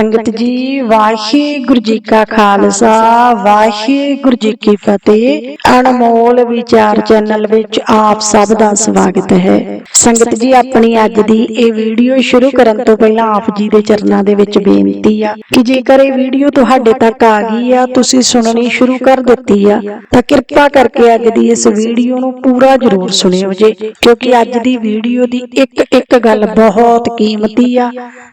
ਸੰਗਤ ਜੀ ਵਾਹਿਗੁਰੂ ਜੀ ਕਾ ਖਾਲਸਾ ਵਾਹਿਗੁਰੂ ਜੀ ਕੀ ਫਤਿਹ। ਅਨਮੋਲ ਵਿਚਾਰ ਚੈਨਲ ਵਿੱਚ ਆਪ ਸਭ ਦਾ ਸਵਾਗਤ ਹੈ। ਸੰਗਤ ਜੀ ਆਪਣੀ ਅੱਜ ਦੀ ਇਹ ਵੀਡੀਓ ਸ਼ੁਰੂ ਕਰਨ ਤੋਂ ਪਹਿਲਾਂ ਆਪ ਜੀ ਦੇ ਚਰਨਾਂ ਦੇ ਵਿੱਚ ਬੇਨਤੀ ਆ ਕਿ ਜੇਕਰ ਇਹ ਵੀਡੀਓ ਤੁਹਾਡੇ ਤੱਕ ਆ ਗਈ ਆ ਤੁਸੀਂ ਸੁਣਨੀ ਸ਼ੁਰੂ ਕਰ ਦਿੱਤੀ ਆ ਤਾਂ ਕਿਰਪਾ ਕਰਕੇ ਅੱਜ ਦੀ ਇਸ ਵੀਡੀਓ ਨੂੰ ਪੂਰਾ ਜ਼ਰੂਰ ਸੁਣਿਓ ਜੇ ਕਿਉਂਕਿ ਅੱਜ ਦੀ ਵੀਡੀਓ ਦੀ ਇੱਕ ਇੱਕ ਗੱਲ ਬਹੁਤ ਕੀਮਤੀ ਆ।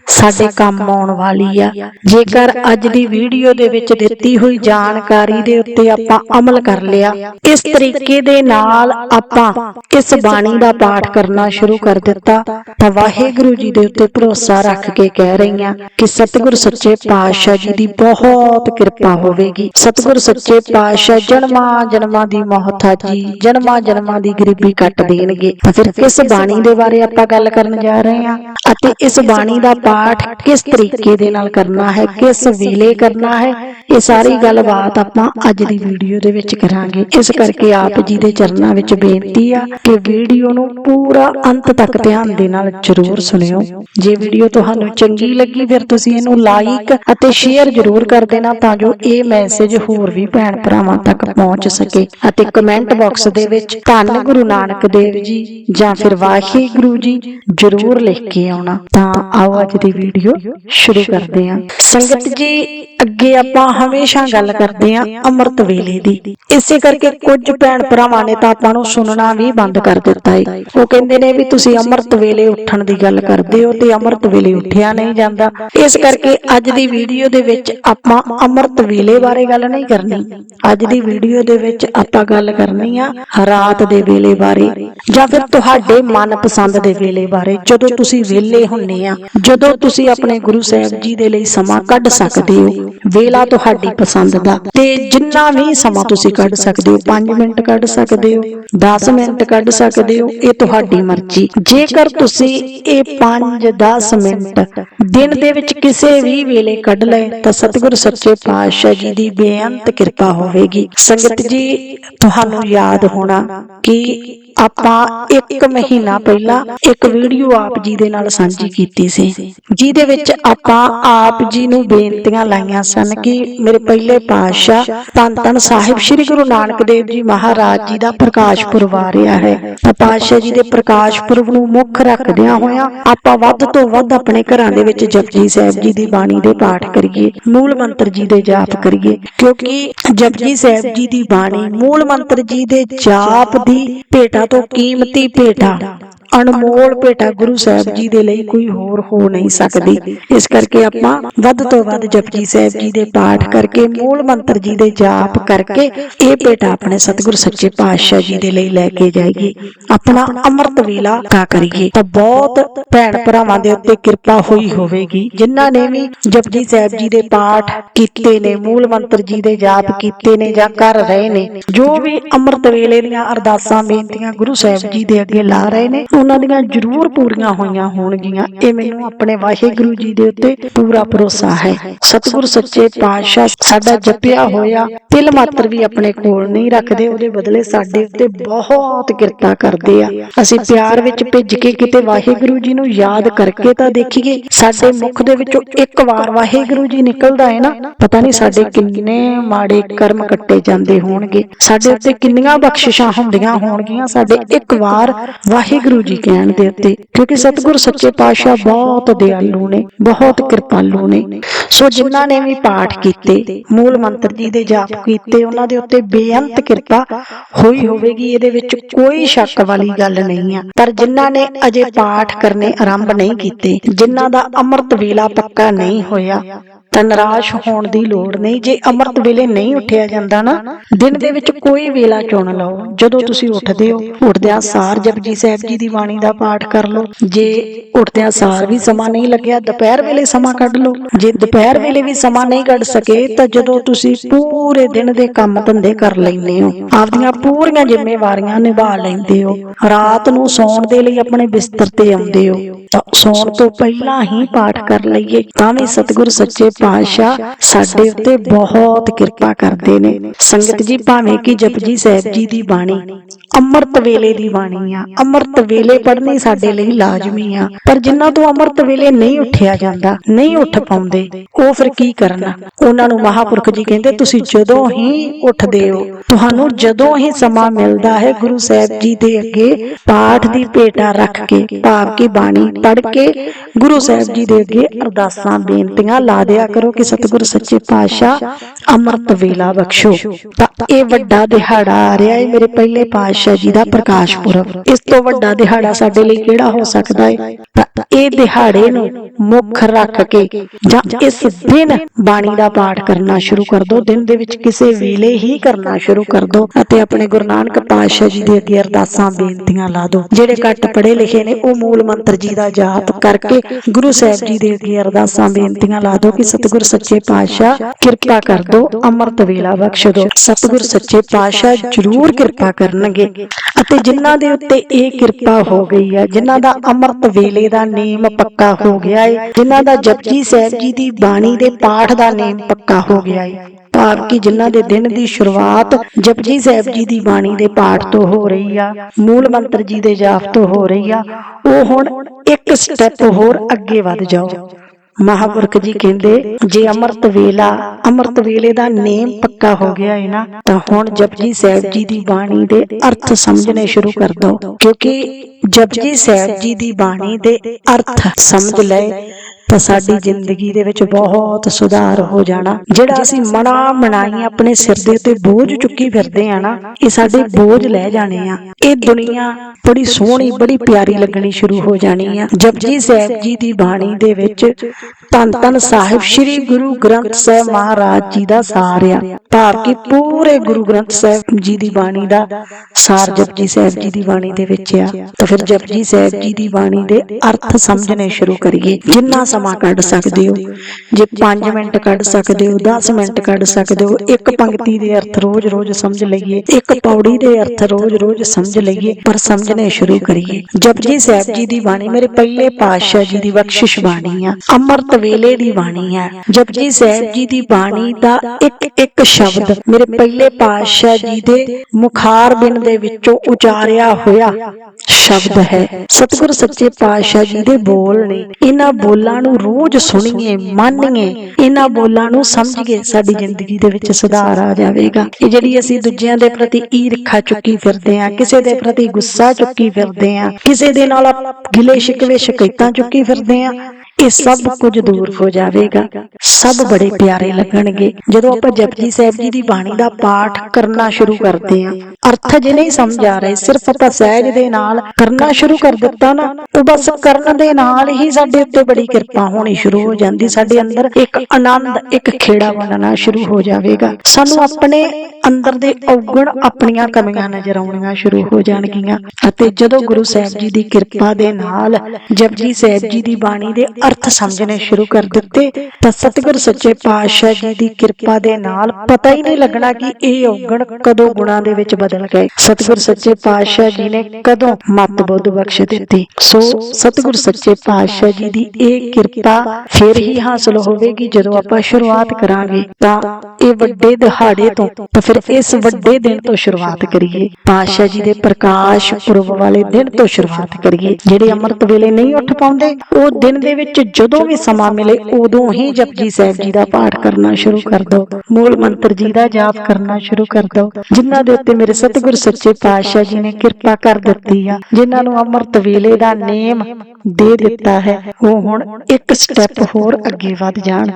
ਸਾਡੇ ਕੰਮ ਆਉਣ ਵਾਲੀ ਆ। ਜੇਕਰ ਅੱਜ ਦੀ ਵੀਡੀਓ ਦੇ ਵਿੱਚ ਦਿੱਤੀ ਹੋਈ ਜਾਣਕਾਰੀ ਦੇ ਉੱਤੇ ਆਪਾਂ ਅਮਲ ਕਰ ਲਿਆ, ਇਸ ਤਰੀਕੇ ਦੇ ਨਾਲ ਆਪਾਂ ਇਸ ਬਾਣੀ ਦਾ ਪਾਠ ਕਰਨਾ ਸ਼ੁਰੂ ਕਰ ਦਿੱਤਾ। ਤਾਂ ਵਾਹਿਗੁਰੂ ਜੀ ਦੇ ਉੱਤੇ ਭਰੋਸਾ ਰੱਖ ਕੇ ਕਹਿ ਰਹੀ ਹਾਂ ਕਿ ਸਤਿਗੁਰ ਸੱਚੇ ਪਾਤਸ਼ਾਹ ਜੀ ਦੀ ਬਹੁਤ ਕਿਰਪਾ ਹੋਵੇਗੀ। ਸਤਿਗੁਰ ਸੱਚੇ ਪਾਤਸ਼ਾਹ ਜਨਮਾਂ ਜਨਮਾਂ ਦੀ ਮਹਤਾਜੀ ਜਨਮਾਂ ਜਨਮਾਂ ਦੀ ਗਰੀਬੀ ਕੱਟ ਦੇਣਗੇ। ਤਾਂ ਫਿਰ ਕਿਸ ਬਾਣੀ ਦੇ ਬਾਰੇ ਆਪਾਂ ਗੱਲ ਕਰਨ ਜਾ ਰਹੇ ਹਾਂ। ਅਤੇ ਇਸ ਬਾਣੀ ਦਾ ਪਾਠ ਕਿਸ ਤਰੀਕੇ ਦੇ ਨਾਲ ਕਰਨਾ ਹੈ, ਕਿਸ ਵੇਲੇ ਕਰਨਾ ਹੈ, ਇਹ ਸਾਰੀ ਗੱਲਬਾਤ ਆਪਾਂ ਅੱਜ ਦੀ ਵੀਡੀਓ ਦੇ ਵਿੱਚ ਕਰਾਂਗੇ। ਇਸ ਕਰਕੇ ਆਪ ਜੀ ਦੇ ਚਰਨਾਂ ਵਿੱਚ ਬੇਨਤੀ ਆ ਕਿ ਵੀਡੀਓ ਨੂੰ ਪੂਰਾ ਅੰਤ ਤੱਕ ਧਿਆਨ ਦੇ ਨਾਲ ਜ਼ਰੂਰ ਸੁਣਿਓ। ਜੇ ਵੀਡੀਓ ਤੁਹਾਨੂੰ ਚੰਗੀ ਲੱਗੀ, ਫਿਰ ਤੁਸੀਂ ਇਹਨੂੰ ਲਾਈਕ ਅਤੇ ਸ਼ੇਅਰ ਜ਼ਰੂਰ ਕਰ ਦੇਣਾ ਤਾਂ ਜੋ ਇਹ ਮੈਸੇਜ ਹੋਰ ਵੀ ਭੈਣ ਭਰਾਵਾਂ ਤੱਕ ਪਹੁੰਚ ਸਕੇ। ਅਤੇ ਕਮੈਂਟ ਬਾਕਸ ਦੇ ਵਿੱਚ ਧੰਨ ਗੁਰੂ ਨਾਨਕ ਦੇਵ ਜੀ ਜਾਂ ਫਿਰ ਵਾਹਿਗੁਰੂ ਜੀ ਜ਼ਰੂਰ ਲਿਖ ਕੇ ਆਉਣਾ। ਤਾਂ ਆਓ ਅੱਜ ਦੀ ਵੀਡੀਓ ਸ਼ੁਰੂ ਕਰ ਕਰਦੇ ਹਾਂ। ਸੰਗਤ ਜੀ ਅੱਗੇ ਆਪਾਂ ਹਮੇਸ਼ਾ ਗੱਲ ਕਰਦੇ ਹਾਂ ਅੰਮ੍ਰਿਤ ਵੇਲੇ ਦੀ। ਇਸੇ ਕਰਕੇ ਕੁਝ ਭੈਣ ਭਰਾਵਾਂ ਨੇ ਤਾਂ ਆਪਾਂ ਨੂੰ ਸੁਣਨਾ ਵੀ ਬੰਦ ਕਰ ਦਿੱਤਾ ਹੈ ਉਹ ਕਹਿੰਦੇ ਨੇ ਵੀ ਤੁਸੀਂ ਅੰਮ੍ਰਿਤ ਵੇਲੇ ਉੱਠਣ ਦੀ ਗੱਲ ਕਰਦੇ ਹੋ ਤੇ ਅੰਮ੍ਰਿਤ ਵੇਲੇ ਉੱਠਿਆ ਨਹੀਂ ਜਾਂਦਾ। ਇਸ ਕਰਕੇ ਅੱਜ ਦੀ ਵੀਡੀਓ ਦੇ ਵਿੱਚ ਆਪਾਂ ਅੰਮ੍ਰਿਤ ਵੇਲੇ ਬਾਰੇ ਗੱਲ ਨਹੀਂ ਕਰਨੀ। ਅੱਜ ਦੀ ਵੀਡੀਓ ਦੇ ਵਿੱਚ ਆਪਾਂ ਗੱਲ ਕਰਨੀ ਆ ਰਾਤ ਦੇ ਵੇਲੇ ਬਾਰੇ ਜਾਂ ਫਿਰ ਤੁਹਾਡੇ ਮਨਪਸੰਦ ਦੇ ਵੇਲੇ ਬਾਰੇ। ਜਦੋਂ ਤੁਸੀਂ ਵੇਲੇ ਹੁੰਨੇ ਆ, ਜਦੋਂ ਤੁਸੀਂ ਆਪਣੇ ਗੁਰੂ ਸਾਹਿਬ ਜੀ ਦੇ ਲਈ ਸਮਾਂ ਕੱਢ ਸਕਦੇ ਹੋ ਵੇਲਾ ਤੁਹਾਡੀ ਪਸੰਦ ਦਾ। ਤੇ ਜਿੰਨਾ ਵੀ ਸਮਾਂ ਤੁਸੀਂ ਕੱਢ ਸਕਦੇ ਹੋ 5 ਮਿੰਟ ਕੱਢ ਸਕਦੇ ਹੋ 10 ਮਿੰਟ ਕੱਢ ਸਕਦੇ ਹੋ, ਇਹ ਤੁਹਾਡੀ ਮਰਜ਼ੀ। ਜੇਕਰ ਤੁਸੀਂ ਇਹ 5 10 ਮਿੰਟ ਦਿਨ ਦੇ ਵਿੱਚ ਕਿਸੇ ਵੀ ਵੇਲੇ ਕੱਢ ਲਏ, ਤਾਂ ਸਤਿਗੁਰ ਸੱਚੇ ਪਾਤਸ਼ਾਹ ਜੀ ਦੀ ਬੇਅੰਤ ਕਿਰਪਾ ਹੋਵੇਗੀ। ਸੰਗਤ ਜੀ, ਤੁਹਾਨੂੰ ਯਾਦ ਹੋਣਾ ਕਿ ਆਪਾਂ ਇੱਕ ਮਹੀਨਾ ਪਹਿਲਾਂ ਇੱਕ ਵੀਡੀਓ ਆਪ ਜੀ ਦੇ ਨਾਲ ਸਾਂਝੀ ਕੀਤੀ ਸੀ। ਜਿਹਦੇ ਵਿੱਚ ਆਪਾਂ ਆਪ ਜੀ ਨੂੰ ਬੇਨਤੀਆਂ ਲਾਈਆਂ ਸਨ ਕਿ ਮੇਰੇ ਪਹਿਲੇ ਪਾਤਸ਼ਾਹ ਧੰਨ ਧੰਨ ਸਾਹਿਬ ਸ੍ਰੀ ਗੁਰੂ ਨਾਨਕ ਦੇਵ ਜੀ ਮਹਾਰਾਜ ਜੀ ਦਾ ਪ੍ਰਕਾਸ਼ ਪੁਰਬ ਆ ਰਿਹਾ ਹੈ। ਤਾਂ ਪਾਤਸ਼ਾਹ ਜੀ ਦੇ ਪ੍ਰਕਾਸ਼ ਪੁਰਬ ਨੂੰ ਮੁੱਖ ਰੱਖਦਿਆਂ ਹੋਇਆਂ ਆਪਾਂ ਵੱਧ ਤੋਂ ਵੱਧ ਆਪਣੇ ਘਰਾਂ ਦੇ ਵਿੱਚ ਜਪਜੀ ਸਾਹਿਬ ਜੀ ਦੀ ਬਾਣੀ ਦੇ ਪਾਠ ਕਰੀਏ, ਮੂਲ ਮੰਤਰ ਜੀ ਦੇ ਜਾਪ ਕਰੀਏ, ਕਿਉਂਕਿ ਜਪਜੀ ਸਾਹਿਬ ਜੀ ਦੀ ਬਾਣੀ ਮੂਲ ਮੰਤਰ ਜੀ ਦੇ ਜਾਪ ਦੀ ਭੇਟਾ ਤੋਂ ਕੀਮਤੀ ਭੇਟਾ। ਅਨਮੋਲ ਭੇਟਾ ਗੁਰੂ ਸਾਹਿਬ ਜੀ ਦੇ ਲਈ ਕੋਈ ਹੋਰ ਹੋ ਨਹੀਂ ਸਕਦੀ। ਇਸ ਕਰਕੇ ਆਪਾਂ ਵੱਧ ਤੋਂ ਵੱਧ ਜਪਜੀ ਸਾਹਿਬ ਜੀ ਦੇ ਪਾਠ ਕਰਕੇ, ਮੂਲ ਮੰਤਰ ਜੀ ਦੇ ਜਾਪ ਕਰਕੇ, ਇਹ ਭੇਟਾ ਆਪਣੇ ਸਤਿਗੁਰ ਸੱਚੇ ਪਾਤਸ਼ਾਹ ਜੀ ਦੇ ਲਈ ਲੈ ਕੇ ਜਾਈਏ। ਆਪਣਾ ਅੰਮ੍ਰਿਤ ਵੇਲਾ ਕਾ ਕਰੀਏ। ਤਾਂ ਬਹੁਤ ਭੈਣ ਭਰਾਵਾਂ ਦੇ ਉੱਤੇ ਕਿਰਪਾ ਹੋਈ ਹੋਵੇਗੀ। ਜਿਨ੍ਹਾਂ ਨੇ ਵੀ ਜਪਜੀ ਸਾਹਿਬ ਜੀ ਦੇ ਪਾਠ ਕੀਤੇ ਨੇ, ਮੂਲ ਮੰਤਰ ਜੀ ਦੇ ਜਾਪ ਕੀਤੇ ਨੇ ਜਾਂ ਕਰ ਰਹੇ ਨੇ, ਜੋ ਵੀ ਅੰਮ੍ਰਿਤ ਵੇਲੇ ਦੀਆਂ ਅਰਦਾਸਾਂ, ਬੇਨਤੀਆਂ ਗੁਰੂ ਸਾਹਿਬ ਜੀ ਦੇ ਅੱਗੇ ਲਾ ਰਹੇ ਨੇ ਉਹਨਾਂ ਦੀਆਂ ਜ਼ਰੂਰ ਪੂਰੀਆਂ ਹੋਈਆਂ ਹੋਣਗੀਆਂ। ਇਹ ਮੈਨੂੰ ਆਪਣੇ ਵਾਹਿਗੁਰੂ ਜੀ ਦੇ ਉੱਤੇ ਪੂਰਾ ਭਰੋਸਾ ਹੈ। ਸਤਿਗੁਰ ਸੱਚੇ ਪਾਤਸ਼ਾਹ ਸਾਡਾ ਜਪਿਆ ਹੋਇਆ ਤਿਲ ਮਾਤਰ ਵੀ ਆਪਣੇ ਕੋਲ ਨਹੀਂ ਰੱਖਦੇ, ਉਹਦੇ ਬਦਲੇ ਸਾਡੇ ਉੱਤੇ ਬਹੁਤ ਕਿਰਪਾ ਕਰਦੇ ਆ। ਅਸੀਂ ਪਿਆਰ ਵਿੱਚ ਭਿੱਜ ਕੇ ਕਿਤੇ ਵਾਹਿਗੁਰੂ ਜੀ ਨੂੰ ਯਾਦ ਕਰਕੇ ਤਾਂ ਦੇਖੀਏ, ਸਾਡੇ ਮੁਖ ਦੇ ਵਿੱਚੋਂ ਇੱਕ ਵਾਰ ਵਾਹਿਗੁਰੂ ਜੀ ਨਿਕਲਦਾ ਹੈ ਨਾ, ਪਤਾ ਨਹੀਂ ਸਾਡੇ ਕਿੰਨੇ ਮਾੜੇ ਕਰਮ ਕੱਟੇ ਜਾਂਦੇ ਹੋਣਗੇ। ਸਾਡੇ ਉੱਤੇ ਕਿੰਨੀਆਂ ਬਖਸ਼ਿਸ਼ਾਂ ਹੁੰਦੀਆਂ ਹੋਣਗੀਆਂ, ਸਾਡੇ ਇੱਕ ਵਾਰ ਵਾਹਿਗੁਰੂ ਜੀ ਕਹਿਣ ਦੇ ਉੱਤੇ ਕਿਉਂਕਿ ਸਤਿਗੁਰ ਸੱਚੇ ਪਾਤਸ਼ਾਹ ਬਹੁਤ ਦਿਆਲੂ ਨੇ, ਬਹੁਤ ਕਿਰਪਾਲੂ ਨੇ। ਸੋ ਜਿਨ੍ਹਾਂ ਨੇ ਵੀ ਪਾਠ ਕੀਤੇ, ਮੂਲ ਮੰਤਰ ਜੀ ਦੇ ਜਾਪ ਕੀਤੇ, ਉਹਨਾਂ ਦੇ ਉੱਤੇ ਬੇਅੰਤ ਕਿਰਪਾ ਹੋਈ ਹੋਵੇਗੀ, ਇਹਦੇ ਵਿੱਚ ਕੋਈ ਸ਼ੱਕ ਵਾਲੀ ਗੱਲ ਨਹੀਂ ਆ। ਪਰ ਜਿਨ੍ਹਾਂ ਨੇ ਅਜੇ ਪਾਠ ਕਰਨੇ ਆਰੰਭ ਨਹੀਂ ਕੀਤੇ, ਜਿਨ੍ਹਾਂ ਦਾ ਅੰਮ੍ਰਿਤ ਵੇਲਾ ਪੱਕਾ ਨਹੀਂ ਹੋਇਆ ਤਾਂ ਨਿਰਾਸ਼ ਹੋਣ ਦੀ ਲੋੜ ਨਹੀਂ। ਜੇ ਅੰਮ੍ਰਿਤ ਵੇਲੇ ਨਹੀਂ ਉੱਠਿਆ ਜਾਂਦਾ ਨਾ, ਦਿਨ ਦੇ ਵਿੱਚ ਕੋਈ ਵੇਲਾ ਚੁਣ ਲਓ? ਜਦੋਂ ਤੁਸੀਂ ਉੱਠਦੇ ਹੋ, ਉੱਠਦਿਆਂ ਸਾਰ ਜਪਜੀ ਸਾਹਿਬ ਜੀ ਦੀ ਬਾਣੀ ਦਾ ਪਾਠ ਕਰ ਲਓ। ਜੇ ਉੱਠਦਿਆਂ ਸਾਰ ਵੀ ਸਮਾਂ ਨਹੀਂ ਲੱਗਿਆ, ਦੁਪਹਿਰ ਵੇਲੇ ਸਮਾਂ ਕੱਢ ਲਓ। ਜੇ ਦੁਪਹਿਰ ਵੇਲੇ ਵੀ ਸਮਾਂ ਨਹੀਂ ਕੱਢ ਸਕੇ, ਤਾਂ ਜਦੋਂ ਤੁਸੀਂ ਪੂਰੇ ਦਿਨ ਦੇ ਕੰਮ ਧੰਦੇ ਕਰ ਲੈਂਦੇ ਹੋ, ਆਪਦੀਆਂ ਪੂਰੀਆਂ ਜ਼ਿੰਮੇਵਾਰੀਆਂ ਨਿਭਾ ਲੈਂਦੇ ਹੋ, ਰਾਤ ਨੂੰ ਸੌਣ ਦੇ ਲਈ ਆਪਣੇ ਬਿਸਤਰ ਤੇ ਆਉਂਦੇ ਹੋ। ਤਾਂ ਸੌਣ ਤੋਂ ਪਹਿਲਾਂ ਹੀ ਪਾਠ ਕਰ ਲਈਏ। ਤਾਂ ਵੀ ਸਤਿਗੁਰ ਸੱਚੇ ਪਾਤਸ਼ਾਹ ਸਾਡੇ ਉੱਤੇ ਬਹੁਤ ਕਿਰਪਾ ਕਰਦੇ ਨੇ। ਸੰਗਤ ਜੀ, ਭਾਵੇਂ ਕਿ ਜਪਜੀ ਸਾਹਿਬ ਜੀ ਦੀ ਬਾਣੀ ਅੰਮ੍ਰਿਤ ਵੇਲੇ ਦੀ ਬਾਣੀ ਆ। ਅੰਮ੍ਰਿਤ ਵੇਲੇ ਪੜ੍ਹਨੀ ਸਾਡੇ ਲਈ ਲਾਜ਼ਮੀ ਆ। ਪਰ ਜਿਨ੍ਹਾਂ ਤੋਂ ਅੰਮ੍ਰਿਤ ਵੇਲੇ ਨਹੀਂ ਉੱਠਿਆ ਜਾਂਦਾ, ਨਹੀਂ ਉੱਠ ਪਾਉਂਦੇ, ਉਹ ਫਿਰ ਕੀ ਕਰਨਾ? ਉਹਨਾਂ ਨੂੰ ਮਹਾਪੁਰਖ ਜੀ ਕਹਿੰਦੇ, ਤੁਸੀਂ ਜਦੋਂ ਹੀ ਉੱਠਦੇ ਹੋ, ਤੁਹਾਨੂੰ ਜਦੋਂ ਹੀ ਸਮਾਂ ਮਿਲਦਾ ਹੈ ਗੁਰੂ ਸਾਹਿਬ ਜੀ ਦੇ ਅੱਗੇ ਪਾਠ ਦੀ ਭੇਟਾ ਰੱਖ ਕੇ, ਭਾਵ ਕੀ ਬਾਣੀ ਪੜ੍ਹ ਕੇ ਗੁਰੂ ਸਾਹਿਬ ਜੀ ਦੇ ਅੱਗੇ ਅਰਦਾਸਾਂ ਬੇਨਤੀਆਂ ਲਾ ਦਿਆ ਕਰੋ ਕਿ ਸਤਿਗੁਰ ਸੱਚੇ ਪਾਤਸ਼ਾਹ ਅੰਮ੍ਰਿਤ ਵੇਲਾ ਬਖਸ਼ੋ। ਤਾਂ ਇਹ ਵੱਡਾ ਦਿਹਾੜਾ ਆ ਰਿਹਾ ਹੈ ਮੇਰੇ ਪਹਿਲੇ ਪਾਤਸ਼ਾਹ ਜੀ ਦਾ ਪ੍ਰਕਾਸ਼ ਪੁਰਬ। ਇਸ ਤੋਂ ਵੱਡਾ ਦਿਹਾੜਾ ਸਾਡੇ ਲਈ ਕਿਹੜਾ ਹੋ? ਸਕਦਾ ਹੈ? ਤਾਂ ਇਹ ਦਿਹਾੜੇ ਨੂੰ ਮੁੱਖ ਰੱਖ ਕੇ ਜਾਂ ਇਸ ਦਿਨ ਬਾਣੀ ਦਾ ਪਾਠ ਕਰਨਾ ਸ਼ੁਰੂ ਕਰ ਦਿਓ ਦਿਨ ਦੇ ਵਿੱਚ ਕਿਸੇ ਵੇਲੇ ਹੀ ਕਰਨਾ ਸ਼ੁਰੂ ਕਰ ਦਿਓ ਅਤੇ ਆਪਣੇ ਗੁਰੂ ਨਾਨਕ ਪਾਤਸ਼ਾਹ ਜੀ ਦੇ ਅੱਗੇ ਅਰਦਾਸਾਂ, ਬੇਨਤੀਆਂ ਲਾ ਦਿਓ ਜਿਹੜੇ ਘੱਟ ਪੜ੍ਹੇ ਲਿਖੇ ਨੇ, ਉਹ ਮੂਲ ਮੰਤਰ ਜੀ ਦਾ ਜਾਪ ਕਰਕੇ ਗੁਰੂ ਸਾਹਿਬ ਜੀ ਦੇ ਅੱਗੇ ਅਰਦਾਸਾਂ, ਬੇਨਤੀਆਂ ਲਾ ਦਿਓ ਕਿ ਸਤਿਗੁਰ ਸੱਚੇ ਪਾਤਸ਼ਾਹ ਕਿਰਪਾ ਕਰ ਦਿਓ ਅੰਮ੍ਰਿਤ ਵੇਲਾ ਬਖਸ਼ ਦਿਓ ਸਤਿਗੁਰ ਸੱਚੇ ਪਾਤਸ਼ਾਹ ਜ਼ਰੂਰ ਕਿਰਪਾ ਕਰਨਗੇ ਅਤੇ ਜਿਨ੍ਹਾਂ ਦੇ ਉੱਤੇ ਇਹ ਕਿਰਪਾ ਹੋ ਗਈ ਹੈ, ਜਿਨ੍ਹਾਂ ਦਾ ਅੰਮ੍ਰਿਤ ਵੇਲੇ ਦਾ ਨੇਮ ਪੱਕਾ ਹੋ ਗਿਆ ਹੈ ਜਿਨ੍ਹਾਂ ਦਾ ਜਪਜੀ ਸਾਹਿਬ ਜੀ ਦੀ ਬਾਣੀ ਦੇ ਪਾਠ ਦਾ ਨੇਮ ਪੱਕਾ ਹੋ ਗਿਆ ਏ। ਭਾਵ ਕਿ ਜਿਨ੍ਹਾਂ ਦੇ ਦਿਨ ਦੀ ਸ਼ੁਰੂਆਤ ਜਪਜੀ ਸਾਹਿਬ ਜੀ ਦੀ ਬਾਣੀ ਦੇ ਪਾਠ ਤੋਂ ਹੋ ਰਹੀ ਆ, ਮੂਲ ਮੰਤਰ ਜੀ ਦੇ ਜਾਪ ਤੋਂ ਹੋ ਰਹੀ ਆ, ਉਹ ਹੁਣ ਇੱਕ ਸਟੈਪ ਹੋਰ ਅੱਗੇ ਵੱਧ ਜਾਓ। ਮਹਾਪੁਰਖ ਜੀ ਕਹਿੰਦੇ, ਜੇ ਅੰਮ੍ਰਿਤ ਵੇਲਾ, ਅੰਮ੍ਰਿਤ ਵੇਲੇ ਦਾ ਨੇਮ ਪੱਕਾ ਹੋ ਗਿਆ ਹੈ ਨਾ, ਤਾਂ ਹੁਣ ਜਪਜੀ ਸਾਹਿਬ ਜੀ ਦੀ ਬਾਣੀ ਦੇ ਅਰਥ ਸਮਝਣੇ ਸ਼ੁਰੂ ਕਰ ਦੋ, ਕਿਉਂਕਿ ਜਪਜੀ ਸਾਹਿਬ ਜੀ ਦੀ ਬਾਣੀ ਦੇ ਅਰਥ ਸਮਝ ਲਏ ਤਾਂ ਸਾਡੀ ਜ਼ਿੰਦਗੀ ਦੇ ਵਿੱਚ ਬਹੁਤ ਸੁਧਾਰ ਹੋ ਜਾਣਾ। ਜਿਹੜਾ ਅਸੀਂ ਮਨਾ ਮਨਾਈ ਆਪਣੇ ਸਿਰ ਦੇ ਉੱਤੇ ਬੋਝ ਚੁੱਕੀ ਫਿਰਦੇ ਆ ਨਾ, ਇਹ ਸਾਡੇ ਬੋਝ ਲੈ ਜਾਣੇ ਆ। ਇਹ ਦੁਨੀਆ ਬੜੀ ਸੋਹਣੀ, ਬੜੀ ਪਿਆਰੀ ਲੱਗਣੀ ਸ਼ੁਰੂ ਹੋ ਜਾਣੀ ਆ। ਜਪਜੀ ਸਾਹਿਬ ਜੀ ਦੀ ਬਾਣੀ ਦੇ ਵਿੱਚ ਧੰਨ ਧੰਨ ਸਾਹਿਬ ਸ੍ਰੀ ਗੁਰੂ ਗ੍ਰੰਥ ਸਾਹਿਬ ਮਹਾਰਾਜ ਜੀ ਦਾ ਸਾਰ ਆ। ਭਾਵ ਕਿ ਪੂਰੇ ਗੁਰੂ ਗ੍ਰੰਥ ਸਾਹਿਬ ਜੀ ਦੀ ਬਾਣੀ ਦਾ ਸਾਰ ਜਪਜੀ ਸਾਹਿਬ ਜੀ ਦੀ ਬਾਣੀ ਦੇ ਵਿੱਚ ਆ। ਤਾਂ ਫਿਰ ਜਪਜੀ ਸਾਹਿਬ ਜੀ ਦੀ ਬਾਣੀ ਦੇ ਅਰਥ ਸਮਝਣੇ ਸ਼ੁਰੂ ਕਰੀਏ। ਜਿੰਨਾ ਸਮਾਂ ਕੱਢ ਸਕਦੇ ਹੋ। ਜੇ 5 ਮਿੰਟ ਕੱਢ ਸਕਦੇ ਹੋ 10 ਮਿੰਟ ਕੱਢ ਸਕਦੇ ਹੋ, ਇੱਕ ਪੰਕਤੀ ਦੇ ਅਰਥ ਰੋਜ਼-ਰੋਜ਼ ਸਮਝ ਲਈਏ, ਇੱਕ ਪੌੜੀ ਦੇ ਅਰਥ ਰੋਜ਼-ਰੋਜ਼ ਸਮਝ ਲਈਏ, ਪਰ ਸਮਝਣੇ ਸ਼ੁਰੂ ਕਰੀਏ। ਜਪਜੀ ਸਾਹਿਬ ਜੀ ਦੀ ਬਾਣੀ ਮੇਰੇ ਪਹਿਲੇ ਪਾਤਸ਼ਾਹ ਜੀ ਦੀ ਬਖਸ਼ਿਸ਼ ਬਾਣੀ ਆ, ਅੰਮ੍ਰਿਤ ਵੇਲੇ ਦੀ ਬਾਣੀ ਆ। ਜਪਜੀ ਸਾਹਿਬ ਜੀ ਦੀ ਬਾਣੀ ਦਾ ਇੱਕ ਇੱਕ ਸ਼ਬਦ ਮੇਰੇ ਪਹਿਲੇ ਪਾਤਸ਼ਾਹ ਜੀ ਦੇ ਮੁਖਾਰ ਬਿਨ ਦੇ ਵਿੱਚੋਂ ਉਚਾਰਿਆ ਹੋਇਆ ਸ਼ਬਦ ਹੈ। ਸਤਿਗੁਰ ਸੱਚੇ ਪਾਤਸ਼ਾਹ ਜੀ ਦੇ ਬੋਲ ਨੇ, ਇਹਨਾਂ ਬੋਲਾਂ ਨੂੰ ਰੋਜ਼ ਸੁਣੀਏ ਮੰਨੀਏ ਇਹਨਾਂ ਬੋਲਾਂ ਨੂੰ ਸਮਝੀਏ ਸਾਡੀ ਜ਼ਿੰਦਗੀ ਦੇ ਵਿੱਚ ਸੁਧਾਰ ਆ ਜਾਵੇਗਾ। ਇਹ ਜਿਹੜੀ ਅਸੀਂ ਦੂਜਿਆਂ ਦੇ ਪ੍ਰਤੀ ਈਰਖਾ ਚੁੱਕੀ ਫਿਰਦੇ ਆ ਕਿਸੇ ਦੇ ਪ੍ਰਤੀ ਗੁੱਸਾ ਚੁੱਕੀ ਫਿਰਦੇ ਆ ਕਿਸੇ ਦੇ ਨਾਲ ਗਿਲੇ ਸ਼ਿਕਵੇ ਸ਼ਿਕਾਇਤਾਂ ਚੁੱਕੀ ਫਿਰਦੇ ਆ ਇਹ ਸਭ ਕੁਝ ਦੂਰ ਹੋ ਜਾਵੇਗਾ। ਸਭ ਬੜੇ ਪਿਆਰੇ ਲੱਗਣਗੇ। ਜਦੋਂ ਆਪਾਂ ਜਪਜੀ ਸਾਹਿਬ ਜੀ ਦੀ ਬਾਣੀ ਦਾ ਪਾਠ ਕਰਨਾ ਸ਼ੁਰੂ ਕਰਦੇ ਹਾਂ। ਅਰਥ ਜੇ ਨਹੀਂ ਸਮਝ ਆ ਰਹੇ ਸਿਰਫ ਆਪਾਂ ਸਹਿਜ ਦੇ ਨਾਲ ਕਰਨਾ ਸ਼ੁਰੂ ਕਰ ਦਿੱਤਾ ਨਾ ਉਹ ਬਸ ਕਰਨ ਦੇ ਨਾਲ ਹੀ ਸਾਡੇ ਉੱਤੇ ਬੜੀ ਕਿਰਪਾ ਹੋਣੀ ਸ਼ੁਰੂ ਹੋ ਜਾਂਦੀ ਸਾਡੇ ਅੰਦਰ ਇੱਕ ਆਨੰਦ ਇੱਕ ਖੇੜਾ ਬਣਨਾ ਸ਼ੁਰੂ ਹੋ ਜਾਵੇਗਾ। ਸਾਨੂੰ ਆਪਣੇ ਅੰਦਰ ਦੇ ਔਗਣ ਆਪਣੀਆਂ ਕਮੀਆਂ ਨਜ਼ਰ ਆਉਣੀਆਂ ਸ਼ੁਰੂ ਹੋ ਜਾਣਗੀਆਂ। ਅਤੇ ਜਦੋਂ ਗੁਰੂ ਸਾਹਿਬ ਜੀ ਦੀ ਕਿਰਪਾ ਦੇ ਨਾਲ ਜਪਜੀ ਸਾਹਿਬ ਜੀ ਦੀ ਬਾਣੀ ਦੇ ਅਰਥ ਸਮਝਣੇ ਸ਼ੁਰੂ ਕਰ ਦਿੱਤੇ ਤਾਂ ਸਤਿਗੁਰ ਸੱਚੇ ਪਾਤਸ਼ਾਹ ਜੀ ਦੀ ਕਿਰਪਾ ਦੇ ਨਾਲ ਪਤਾ ਹੀ ਨਹੀਂ ਲੱਗਣਾ ਕਿ ਇਹ ਔਗਣ ਕਦੋਂ ਗੁਣਾ ਦੇ ਵਿੱਚ ਬਦਲ ਗਏ। ਸਤਿਗੁਰ ਸੱਚੇ ਪਾਤਸ਼ਾਹ ਜੀ ਨੇ ਕਦੋਂ ਮਤ ਬੁੱਧ ਬਖਸ਼ ਦਿੱਤੀ। ਸੋ ਸਤਿਗੁਰ ਸੱਚੇ ਪਾਤਸ਼ਾਹ ਜੀ ਦੀ ਇਹ ਕਿਰਪਾ ਫਿਰ ਹੀ ਹਾਸਲ ਹੋਵੇਗੀ ਜਦੋਂ ਆਪਾਂ ਸ਼ੁਰੂਆਤ ਕਰਾਂਗੇ। ਤਾਂ ਇਹ ਵੱਡੇ ਦਿਹਾੜੇ ਤੋਂ, ਤਾਂ ਫਿਰ ਇਸ ਵੱਡੇ ਦਿਨ ਤੋਂ ਸ਼ੁਰੂਆਤ ਕਰੀਏ। ਪਾਤਸ਼ਾਹ ਜੀ ਦੇ ਪ੍ਰਕਾਸ਼ ਪੁਰਬ ਵਾਲੇ ਦਿਨ ਤੋਂ ਸ਼ੁਰੂਆਤ ਕਰੀਏ। ਜਿਹੜੇ ਅੰਮ੍ਰਿਤ ਵੇਲੇ ਨਹੀਂ ਉੱਠ ਪਾਉਂਦੇ, ਉਹ ਦਿਨ ਦੇ ਵਿੱਚ ਜਦੋਂ ਵੀ ਸਮਾਂ ਮਿਲੇ ਉਦੋਂ ਹੀ ਜਪਜੀ ਸਾਹਿਬ ਜੀ ਦਾ ਪਾਠ ਕਰਨਾ ਸ਼ੁਰੂ ਕਰ ਦਿਓ। ਮੂਲ ਮੰਤਰ ਜੀ ਦਾ ਜਾਪ ਕਰਨਾ ਸ਼ੁਰੂ ਕਰ ਦਿਓ। ਜਿਨ੍ਹਾਂ ਦੇ ਉੱਤੇ ਮੇਰੇ ਸਤਿਗੁਰ ਸੱਚੇ ਪਾਤਸ਼ਾਹ ਜੀ ਨੇ ਕਿਰਪਾ ਕਰ ਦਿੱਤੀ ਆ ਜਿਨ੍ਹਾਂ ਨੂੰ ਅੰਮ੍ਰਿਤ ਵੇਲੇ ਦਾ ਨੇਮ ਦੇ ਦਿੱਤਾ ਹੈ ਉਹ ਹੁਣ ਇੱਕ ਸਟੈਪ ਹੋਰ ਅੱਗੇ ਵੱਧ ਜਾਣ।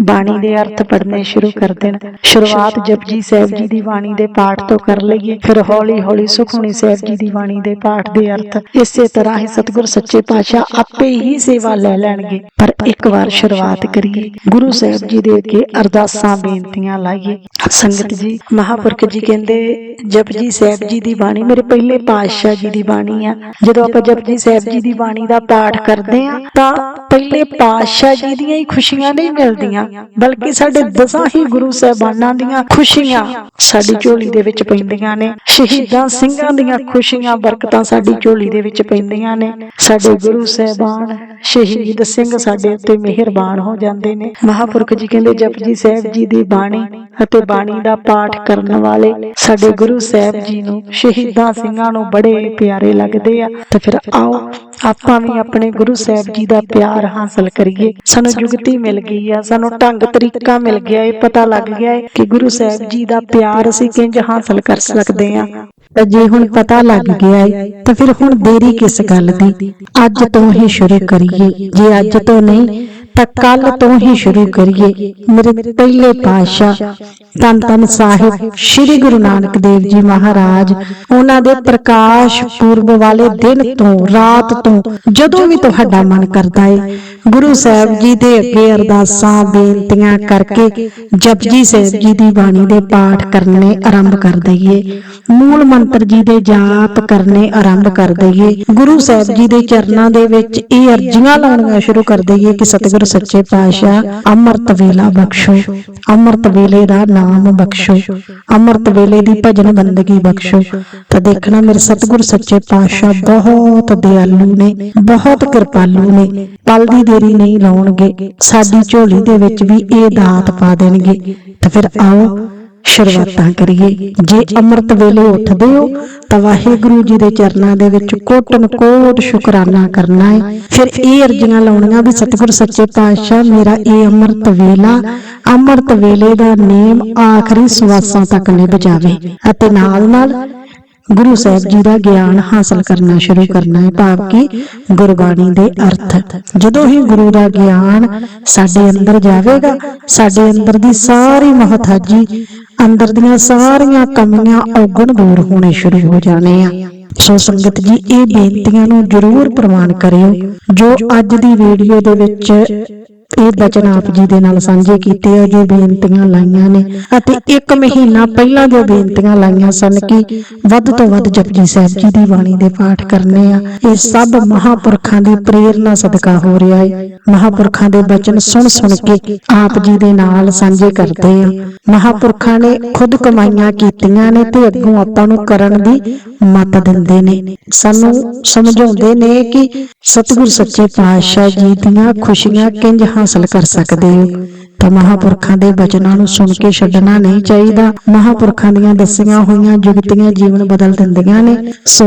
ਬਾਣੀ ਦੇ ਅਰਥ ਪੜ੍ਹਨੇ ਸ਼ੁਰੂ ਕਰ ਦੇਣ। ਸ਼ੁਰੂਆਤ ਜਪਜੀ ਸਾਹਿਬ ਜੀ ਦੀ ਬਾਣੀ ਦੇ ਪਾਠ ਤੋਂ ਕਰ ਲਈਏ। ਫਿਰ ਹੌਲੀ ਹੌਲੀ ਸੁਖਮਨੀ ਸਾਹਿਬ ਜੀ ਦੀ ਬਾਣੀ ਦੇ ਪਾਠ ਦੇ ਅਰਥ। ਇਸੇ ਤਰ੍ਹਾਂ ਹੀ ਸਤਿਗੁਰ ਸੱਚੇ ਪਾਤਸ਼ਾਹ ਆਪੇ ਹੀ ਸੇਵਾ ਲੈ ਲੈਣਗੇ। ਪਰ ਇੱਕ ਵਾਰ ਸ਼ੁਰੂਆਤ ਕਰੀਏ। ਗੁਰੂ ਸਾਹਿਬ ਜੀ ਦੇ ਅੱਗੇ ਅਰਦਾਸਾਂ ਬੇਨਤੀਆਂ ਲਾਈਏ। ਸੰਗਤ ਜੀ ਮਹਾਪੁਰਖ ਜੀ ਕਹਿੰਦੇ ਜਪਜੀ ਸਾਹਿਬ ਜੀ ਦੀ ਬਾਣੀ ਮੇਰੇ ਪਹਿਲੇ ਪਾਤਸ਼ਾਹ ਜੀ ਦੀ ਬਾਣੀ ਆ। ਜਦੋਂ ਆਪਾਂ ਜਪਜੀ ਸਾਹਿਬ ਜੀ ਦੀ ਬਾਣੀ ਦਾ ਪਾਠ ਕਰਦੇ ਆ ਤਾਂ ਪਹਿਲੇ ਪਾਤਸ਼ਾਹ ਜੀ ਦੀਆਂ ਹੀ ਖੁਸ਼ੀਆਂ ਨਹੀਂ ਮਿਲਦੀਆਂ। ਬਲਕਿ ਸਾਡੇ ਦਸਾਂ ਹੀ ਗੁਰੂ ਸਾਹਿਬਾਨਾਂ ਦੀਆਂ ਖੁਸ਼ੀਆਂ ਸਾਡੀ ਝੋਲੀ ਦੇ ਵਿੱਚ ਪੈਂਦੀਆਂ ਨੇ। ਸ਼ਹੀਦਾਂ ਸਿੰਘਾਂ ਦੀਆਂ ਖੁਸ਼ੀਆਂ, ਬਰਕਤਾਂ ਸਾਡੀ ਝੋਲੀ ਦੇ ਵਿੱਚ ਪੈਂਦੀਆਂ ਨੇ। ਸਾਡੇ ਗੁਰੂ ਸਾਹਿਬਾਨ, ਸ਼ਹੀਦ ਸਿੰਘ ਸਾਡੇ ਉੱਤੇ ਮਿਹਰਬਾਨ ਹੋ ਜਾਂਦੇ ਨੇ। ਮਹਾਪੁਰਖ ਜੀ ਕਹਿੰਦੇ ਜਪਜੀ ਸਾਹਿਬ ਜੀ ਦੀ ਬਾਣੀ ਅਤੇ ਬਾਣੀ ਦਾ ਪਾਠ ਕਰਨ ਵਾਲੇ ਸਾਡੇ ਗੁਰੂ ਸਾਹਿਬ ਜੀ ਨੂੰ, ਸ਼ਹੀਦਾਂ ਸਿੰਘਾਂ ਨੂੰ ਬੜੇ ਪਿਆਰੇ ਲੱਗਦੇ ਆ। ਤੇ ਫਿਰ ਆਓ ਆਪਾਂ ਵੀ ਆਪਣੇ ਗੁਰੂ ਸਾਹਿਬ ਜੀ ਦਾ ਪਿਆਰ ਹਾਸਲ ਕਰੀਏ। ਸਾਨੂੰ ਜੁਗਤੀ ਮਿਲ ਗਈ ਆ। ਸਾਨੂੰ ਢੰਗ ਤਰੀਕਾ ਮਿਲ ਗਿਆ। ਇਹ ਪਤਾ ਲੱਗ ਗਿਆ ਹੈ ਕਿ ਗੁਰੂ ਸਾਹਿਬ ਜੀ ਦਾ ਪਿਆਰ ਅਸੀਂ ਕਿੰਜ ਹਾਸਲ ਕਰ ਸਕਦੇ ਆ। ਤਾਂ ਜੇ ਹੁਣ ਪਤਾ ਲੱਗ ਗਿਆ ਹੈ ਤਾਂ ਫਿਰ ਹੁਣ ਦੇਰੀ ਕਿਸ ਗੱਲ ਦੀ? ਅੱਜ ਤੋਂ ਹੀ ਸ਼ੁਰੂ ਕਰੀਏ। ਜੇ ਅੱਜ ਤੋਂ ਨਹੀਂ ਤਾਂ ਕੱਲ ਤੋਂ ਹੀ ਸ਼ੁਰੂ ਕਰੀਏ ਮੇਰੇ ਪਹਿਲੇ ਪਾਤਸ਼ਾਹ ਤਨ ਤਨ ਸਾਹਿਬ ਸ੍ਰੀ ਗੁਰੂ ਨਾਨਕ ਦੇਵ ਜੀ ਮਹਾਰਾਜ ਉਹਨਾਂ ਦੇ ਪ੍ਰਕਾਸ਼ ਪੁਰਬ ਵਾਲੇ ਦਿਨ ਤੋਂ ਰਾਤ ਤੋਂ ਜਦੋਂ ਵੀ ਤੁਹਾਡਾ ਮਨ ਕਰਦਾ ਹੈ ਗੁਰੂ ਸਾਹਿਬ ਜੀ ਦੇ ਅੱਗੇ ਅਰਦਾਸਾਂ ਬੇਨਤੀਆਂ ਕਰਕੇ ਜਪਜੀ ਸਾਹਿਬ ਜੀ ਦੀ ਬਾਣੀ ਦੇ ਪਾਠ ਕਰਨੇ ਆਰੰਭ ਕਰ ਦਈਏ। ਮੂਲ ਮੰਤਰ ਜੀ ਦੇ ਜਾਪ ਕਰਨੇ ਆਰੰਭ ਕਰ ਦਈਏ। ਗੁਰੂ ਸਾਹਿਬ ਜੀ ਦੇ ਚਰਨਾਂ ਦੇ ਵਿੱਚ ਇਹ ਅਰਜ਼ੀਆਂ ਲਾਉਣੀਆਂ ਸ਼ੁਰੂ ਕਰ ਦਈਏ ਕਿ ਸਤਿਗੁਰ ਸੱਚੇ ਪਾਤਸ਼ਾਹ, ਅੰਮ੍ਰਿਤ ਵੇਲਾ ਬਖਸ਼ੋ। ਅੰਮ੍ਰਿਤ ਵੇਲੇ ਦਾ ਨਾਮ ਬਖਸ਼ੋ। ਅੰਮ੍ਰਿਤ ਵੇਲੇ ਦੀ ਭਜਨ ਬੰਦਗੀ ਬਖਸ਼ੋ। ਤਾਂ ਦੇਖਣਾ ਮੇਰੇ ਸਤਿਗੁਰ ਸੱਚੇ ਪਾਤਸ਼ਾਹ, ਬਹੁਤ ਦਿਆਲੂ ਨੇ, ਬਹੁਤ ਕਿਰਪਾਲੂ ਨੇ। ਪਲ ਦੀ ਦੇਰੀ ਨਹੀਂ ਲਾਉਣਗੇ। ਸਾਡੀ ਝੋਲੀ ਦੇ ਵਿੱਚ ਵੀ ਇਹ ਦਾਤ ਪਾ ਦੇਣਗੇ। ਤਾਂ ਫਿਰ ਆਓ ਸ਼ੁਰੂਆਤਾਂ ਕਰੀਏ। ਜੇ ਅੰਮ੍ਰਿਤ ਵੇਲੇ ਉੱਠਦੇ ਹੋ, ਤਾਂ ਵਾਹਿਗੁਰੂ ਜੀ ਦੇ ਚਰਨਾਂ ਦੇ ਵਿੱਚ ਕੋਟਨ ਕੋਟ ਸ਼ੁਕਰਾਨਾ ਕਰਨਾ ਹੈ ਫਿਰ ਇਹ ਅਰਜ਼ੀਆਂ ਲਾਉਣੀਆਂ ਵੀ ਸਤਿਗੁਰ ਸੱਚੇ ਪਾਤਸ਼ਾਹ, ਮੇਰਾ ਇਹ ਅੰਮ੍ਰਿਤ ਵੇਲਾ, ਅੰਮ੍ਰਿਤ ਵੇਲੇ ਦਾ ਨੇਮ ਆਖਰੀ ਸਵਾਸਾਂ ਤੱਕ ਨਿਭ ਜਾਵੇ। ਅਤੇ ਨਾਲ ਨਾਲ ਗੁਰੂ ਸਾਹਿਬ ਜੀ ਦਾ ਗਿਆਨ ਹਾਸਲ ਕਰਨਾ ਸ਼ੁਰੂ ਕਰਨਾ ਹੈ ਭਾਵ ਕਿ ਗੁਰਬਾਣੀ ਦੇ ਅਰਥ। ਜਦੋਂ ਹੀ ਗੁਰੂ ਦਾ ਗਿਆਨ ਸਾਡੇ ਅੰਦਰ ਜਾਵੇਗਾ, ਸਾਡੇ ਅੰਦਰ ਦੀ ਸਾਰੀ ਮਹਤਾਜੀ ਅੰਦਰ ਦੀਆਂ ਸਾਰੀਆਂ ਕਮੀਆਂ ਔਗਣ ਦੂਰ ਹੋਣੇ ਸ਼ੁਰੂ ਹੋ ਜਾਣੇ ਆ। ਸੋ ਸੰਗਤ ਜੀ, ਇਹ ਬੇਨਤੀਆਂ ਨੂੰ ਜਰੂਰ ਪ੍ਰਮਾਣ ਕਰਿਓ, ਜੋ ਅੱਜ ਦੀ ਵੀਡੀਓ ਦੇ ਵਿੱਚ ਇਹ ਬਚਨ ਆਪ ਜੀ ਦੇ ਨਾਲ ਸਾਂਝੇ ਕੀਤੇ ਆ, ਜੋ ਬੇਨਤੀਆਂ ਲਾਈਆਂ ਨੇ। ਅਤੇ ਇੱਕ ਮਹੀਨਾ ਪਹਿਲਾਂ ਜੋ ਬੇਨਤੀਆਂ ਲਾਈਆਂ ਸਨ ਕਿ ਵੱਧ ਤੋਂ ਵੱਧ ਜਪਜੀ ਸਾਹਿਬ ਜੀ ਦੀ ਬਾਣੀ ਦੇ ਪਾਠ ਕਰਨੇ ਆ, ਇਹ ਸਭ ਮਹਾਪੁਰਖਾਂ ਦੀ ਪ੍ਰੇਰਣਾ ਸਦਕਾ ਹੋ ਰਿਹਾ ਹੈ ਮਹਾਪੁਰਖਾਂ ਦੇ ਬਚਨ ਸੁਣ ਸੁਣ ਕੇ ਆਪ ਜੀ ਦੇ ਨਾਲ ਸਾਂਝੇ ਕਰਦੇ ਆ। ਮਹਾਪੁਰਖਾਂ ਨੇ ਖੁਦ ਕਮਾਈਆਂ ਕੀਤੀਆਂ ਨੇ ਤੇ ਅੱਗੋਂ ਆਪਾਂ ਨੂੰ ਕਰਨ ਦੀ ਮੱਤ ਦਿੰਦੇ ਨੇ। ਸਾਨੂੰ ਸਮਝਾਉਂਦੇ ਨੇ ਕਿ ਸਤਿਗੁਰ ਸੱਚੇ ਪਾਤਸ਼ਾਹ ਜੀ ਦੀਆਂ ਖੁਸ਼ੀਆਂ ਕਿੰਜ ਹਾਸਲ ਕਰ ਸਕਦੇ ਹੋ? ਤਾਂ ਮਹਾਪੁਰਖਾਂ ਦੇ ਬਚਨਾਂ ਨੂੰ ਸੁਣ ਕੇ ਛੱਡਣਾ ਨਹੀਂ ਚਾਹੀਦਾ। ਮਹਾਪੁਰਖਾਂ ਦੀਆਂ ਦੱਸੀਆਂ ਹੋਈਆਂ ਜੁਗਤੀਆਂ ਜੀਵਨ ਬਦਲ ਦਿੰਦੀਆਂ ਨੇ। ਸੋ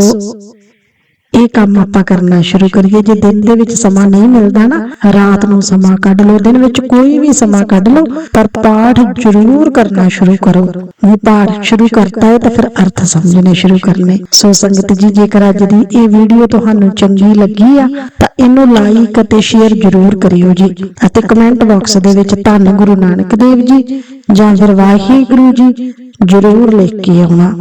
ਇਹ ਕੰਮ ਆਪਾਂ ਕਰਨਾ ਸ਼ੁਰੂ ਕਰੀਏ। ਜੇ ਦਿਨ ਦੇ ਵਿੱਚ ਸਮਾਂ ਨਹੀਂ ਮਿਲਦਾ ਨਾ, ਰਾਤ ਨੂੰ ਸਮਾਂ ਕੱਢ ਲਓ, ਦਿਨ ਵਿੱਚ ਕੋਈ ਵੀ ਸਮਾਂ ਕੱਢ ਲਓ, ਪਰ ਪਾਠ ਜ਼ਰੂਰ ਕਰਨਾ ਸ਼ੁਰੂ ਕਰੋ। ਇਹ ਪਾਠ ਸ਼ੁਰੂ ਕਰਤਾ ਹੈ ਤਾਂ ਫਿਰ ਅਰਥ ਸਮਝਣੇ ਸ਼ੁਰੂ ਕਰਨੇ। ਸੋ ਸੰਗਤ ਜੀ, ਜੇਕਰ ਅੱਜ ਦੀ ਇਹ ਵੀਡੀਓ ਤੁਹਾਨੂੰ ਚੰਗੀ ਲੱਗੀ ਆ, ਤਾਂ ਇਹਨੂੰ ਲਾਈਕ ਅਤੇ ਸ਼ੇਅਰ ਜ਼ਰੂਰ ਕਰਿਓ ਜੀ। ਅਤੇ ਕਮੈਂਟ ਬਾਕਸ ਦੇ ਵਿੱਚ ਧੰਨ ਗੁਰੂ ਨਾਨਕ ਦੇਵ ਜੀ ਜਾਂ ਫਿਰ ਵਾਹਿਗੁਰੂ ਜੀ ਜ਼ਰੂਰ ਲਿਖ ਕੇ ਆਉਣਾ।